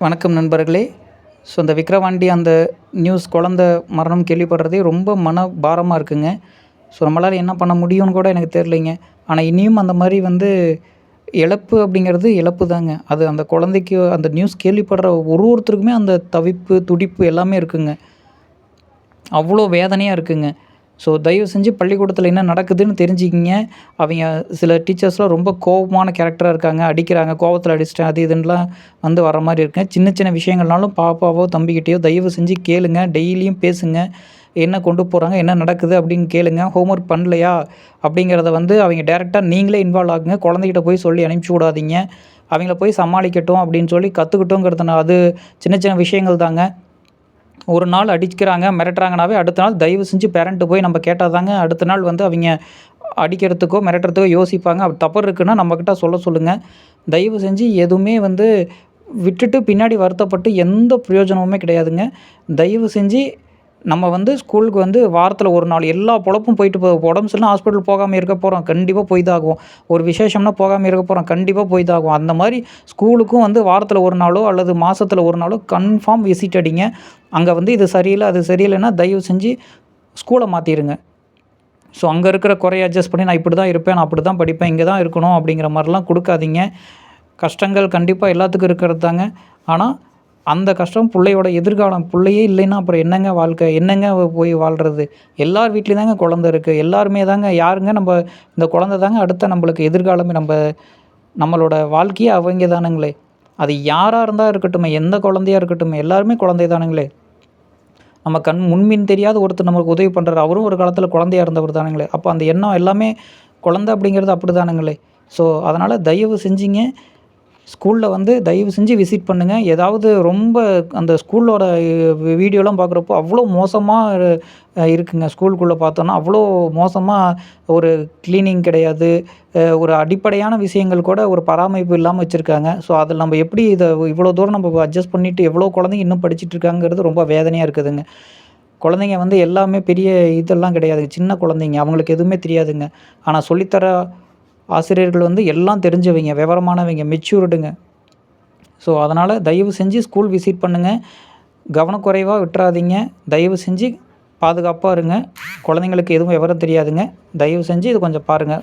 வணக்கம் நண்பர்களே. ஸோ இந்த விக்ரவாண்டி அந்த நியூஸ் குழந்த மரணம் கேள்விப்படுறதே ரொம்ப மன பாரமாக இருக்குங்க. ஸோ நம்மளால் என்ன பண்ண முடியும்னு கூட எனக்கு தெரிலிங்க ஆனால் இனியும் அந்த மாதிரி வந்து இழப்பு அப்படிங்கிறது இழப்பு தாங்க. அது அந்த குழந்தைக்கு அந்த நியூஸ் கேள்விப்படுற ஒரு ஒருத்தருக்குமே அந்த தவிப்பு துடிப்பு எல்லாமே இருக்குங்க. அவ்வளோ வேதனையாக இருக்குங்க. ஸோ தயவு செஞ்சு பள்ளிக்கூடத்தில் என்ன நடக்குதுன்னு தெரிஞ்சுக்கிங்க. அவங்க சில டீச்சர்ஸ்லாம் ரொம்ப கோபமான கேரக்டராக இருக்காங்க அடிக்கிறாங்க கோபத்தில் அடிச்சிட்டேன் அது இதுன்னெலாம் வந்து வர மாதிரி இருக்குங்க. சின்ன சின்ன விஷயங்கள்னாலும் பாப்பாவோ தம்பிக்கிட்டேயோ தயவு செஞ்சு கேளுங்க டெய்லியும் பேசுங்க. என்ன கொண்டு போகிறாங்க என்ன நடக்குது அப்படின்னு கேளுங்க. ஹோம்ஒர்க் பண்ணலையா? அப்படிங்கிறத வந்து அவங்க டேரெக்டாக நீங்களே இன்வால்வ் ஆகுங்க. குழந்தைகிட்ட போய் சொல்லி அனுப்பிச்சி விடாதீங்க. அவங்கள போய் சமாளிக்கட்டும் அப்படின்னு சொல்லி கற்றுக்கிட்டோங்கிறதுனா அது சின்ன சின்ன விஷயங்கள் தாங்க ஒரு நாள் அடிக்கிறாங்க மிரட்டுறாங்கனாவே அடுத்த நாள் தயவு செஞ்சு பேரண்ட்டு போய் நம்ம கேட்டால் தாங்க அடுத்த நாள் வந்து அவங்க அடிக்கிறதுக்கோ மிரட்டுறதுக்கோ யோசிப்பாங்க. அப்படி தப்பு இருக்குன்னா நம்மக்கிட்ட சொல்ல சொல்லுங்கள் தயவு செஞ்சு எதுவுமே வந்து விட்டுட்டு பின்னாடி வருத்தப்பட்டு எந்த பிரயோஜனமுமே கிடையாதுங்க. தயவு செஞ்சு நம்ம வந்து ஸ்கூலுக்கு வந்து வாரத்தில் ஒரு நாள் எல்லா பொழப்பும் போயிட்டு போ உடம்பு சரியில்லைனா ஹாஸ்பிட்டல் போகாமல் இருக்க போகிறோம் கண்டிப்பாக போய் ஒரு விசேஷம்னா போகாமல் இருக்க போகிறோம் கண்டிப்பாக போய் அந்த மாதிரி ஸ்கூலுக்கும் வந்து வாரத்தில் ஒரு நாளோ அல்லது மாதத்துல ஒரு நாளோ கன்ஃபார்ம் விசிட் அடிங்க. அங்கே வந்து இது சரியில்லை அது சரியில்லைன்னா தயவு செஞ்சு ஸ்கூலை மாற்றிடுங்க ஸோ அங்கே இருக்கிற குறைய அட்ஜஸ்ட் பண்ணி நான் இப்படி தான் இருப்பேன் நான் அப்படி தான் படிப்பேன் இங்கே தான் இருக்கணும் அப்படிங்கிற மாதிரிலாம் கொடுக்காதீங்க. கஷ்டங்கள் கண்டிப்பாக எல்லாத்துக்கும் இருக்கிறது தாங்க. ஆனால் அந்த கஷ்டம் பிள்ளையோட எதிர்காலம் பிள்ளையே இல்லைன்னா அப்புறம் என்னங்க வாழ்க்கை? என்னங்க போய் வாழ்கிறது எல்லார் வீட்லேயும் தாங்க குழந்த இருக்குது எல்லாருமே தாங்க யாருங்க நம்ம இந்த குழந்த தாங்க அடுத்த நம்மளுக்கு எதிர்காலமே நம்ம நம்மளோட வாழ்க்கையே அவங்க தானுங்களே. அது யாராக இருந்தால் இருக்கட்டும் எந்த குழந்தையாக இருக்கட்டும் எல்லாருமே குழந்தை தானுங்களே. நம்ம கண் முன்மின் தெரியாத ஒருத்தர் நம்மளுக்கு உதவி பண்ணுறாரு அவரும் ஒரு காலத்தில் குழந்தையா இருந்தவர் தானுங்களே. அப்போ அந்த எண்ணம் எல்லாமே குழந்த அப்படிங்கிறது அப்படி தானுங்களே ஸோ அதனால் தயவு செஞ்சிங்க. ஸ்கூலில் வந்து தயவு செஞ்சு விசிட் பண்ணுங்கள் ஏதாவது ரொம்ப அந்த ஸ்கூலோட வீடியோலாம் பார்க்குறப்போ அவ்வளோ மோசமாக இருக்குங்க. ஸ்கூலுக்குள்ளே பார்த்தோன்னா அவ்வளோ மோசமாக ஒரு க்ளீனிங் கிடையாது. ஒரு அடிப்படையான விஷயங்கள் கூட ஒரு பராமரிப்பு இல்லாமல் வச்சுருக்காங்க. ஸோ அதில் நம்ம எப்படி இதை இவ்வளோ தூரம் நம்ம அட்ஜஸ்ட் பண்ணிவிட்டு எவ்வளோ குழந்தைங்க இன்னும் படிச்சுட்டு இருக்காங்கிறது ரொம்ப வேதனையாக இருக்குதுங்க. குழந்தைங்க வந்து எல்லாமே பெரிய இதெல்லாம் கிடையாதுங்க சின்ன குழந்தைங்க. அவங்களுக்கு எதுவுமே தெரியாதுங்க. ஆனால் சொல்லித்தர ஆசிரியர்கள் வந்து எல்லாம் தெரிஞ்சவங்க விவரமானவங்க மெச்சூர்டுங்க ஸோ அதனால் தயவு செஞ்சு ஸ்கூல் விசிட் பண்ணுங்கள் கவனக்குறைவாக விட்டுறாதீங்க. தயவு செஞ்சு பாதுகாப்பாக இருங்க. குழந்தைங்களுக்கு எதுவும் விவரம் தெரியாதுங்க. தயவு செஞ்சு இது கொஞ்சம் பாருங்கள்